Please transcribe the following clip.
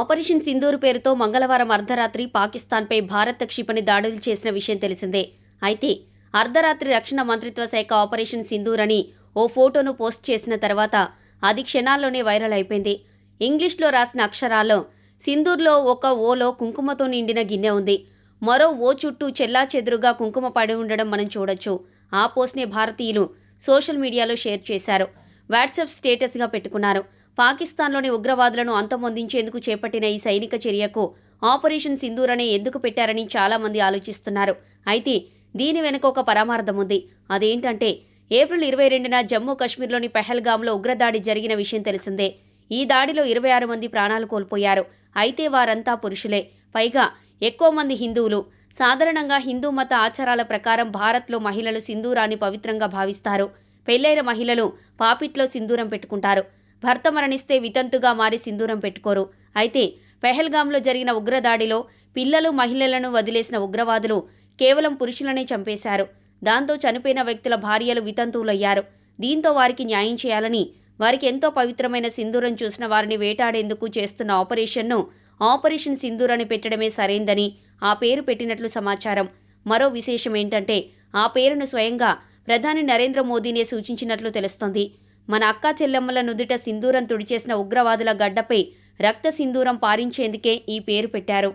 Operation Sindoor పేరుతో మంగళవారం అర్ధరాత్రి పాకిస్తాన్పై భారత్ క్షిపణి దాడులు చేసిన విషయం తెలిసిందే. అయితే అర్ధరాత్రి రక్షణ మంత్రిత్వ శాఖ ఆపరేషన్ సింధూర్ అని ఓ ఫోటోను పోస్ట్ చేసిన తర్వాత అది క్షణాల్లోనే వైరల్ అయిపోయింది. ఇంగ్లీష్లో రాసిన అక్షరాల్లో సింధూర్లో ఒక ఓలో కుంకుమతో నిండిన గిన్నె ఉంది. మరో ఓ చుట్టూ చెల్లా చెదురుగా కుంకుమ పడి ఉండడం మనం చూడొచ్చు. ఆ పోస్ట్నే భారతీయులు సోషల్ మీడియాలో షేర్ చేశారు. వాట్సాప్ స్టేటస్గా పెట్టుకున్నారు. పాకిస్తాన్లోని ఉగ్రవాదులను అంతమొందించేందుకు చేపట్టిన ఈ సైనిక చర్యకు ఆపరేషన్ సింధూర్ అనే ఎందుకు పెట్టారని చాలామంది ఆలోచిస్తున్నారు. అయితే దీని వెనుక ఒక పరమార్థం ఉంది. అదేంటంటే ఏప్రిల్ ఇరవై రెండున జమ్మూ కాశ్మీర్లోని పెహల్గామ్లో ఉగ్రదాడి జరిగిన విషయం తెలిసిందే. ఈ దాడిలో ఇరవై ఆరు మంది ప్రాణాలు కోల్పోయారు. అయితే వారంతా పురుషులే. పైగా ఎక్కువ మంది హిందువులు. సాధారణంగా హిందూ మత ఆచారాల ప్రకారం భారత్లో మహిళలు సింధూరాన్ని పవిత్రంగా భావిస్తారు. పెళ్ళైన మహిళలు పాపిట్లో సింధూరం పెట్టుకుంటారు. భర్త మరణిస్తే వితంతుగా మారి సింధూరం పెట్టుకోరు. అయితే పెహల్గాంలో జరిగిన ఉగ్రదాడిలో పిల్లలు మహిళలను వదిలేసిన ఉగ్రవాదులు కేవలం పురుషులనే చంపేశారు. దాంతో చనిపోయిన వ్యక్తుల భార్యలు వితంతువులయ్యారు. దీంతో వారికి న్యాయం చేయాలని వారికి ఎంతో పవిత్రమైన సింధూరం చూసిన వారిని వేటాడేందుకు చేస్తున్న ఆపరేషన్ను ఆపరేషన్ సింధూర్ అని పెట్టడమే సరైందని ఆ పేరు పెట్టినట్లు సమాచారం. మరో విశేషం ఏంటంటే ఆ పేరును స్వయంగా ప్రధాని నరేంద్ర మోదీనే సూచించినట్లు తెలుస్తోంది. మన అక్కా చెల్లెమ్మల నుదుట సింధూరం తుడిచేసిన ఉగ్రవాదుల గడ్డపై రక్త సింధూరం పారించేందుకే ఈ పేరు పెట్టారు.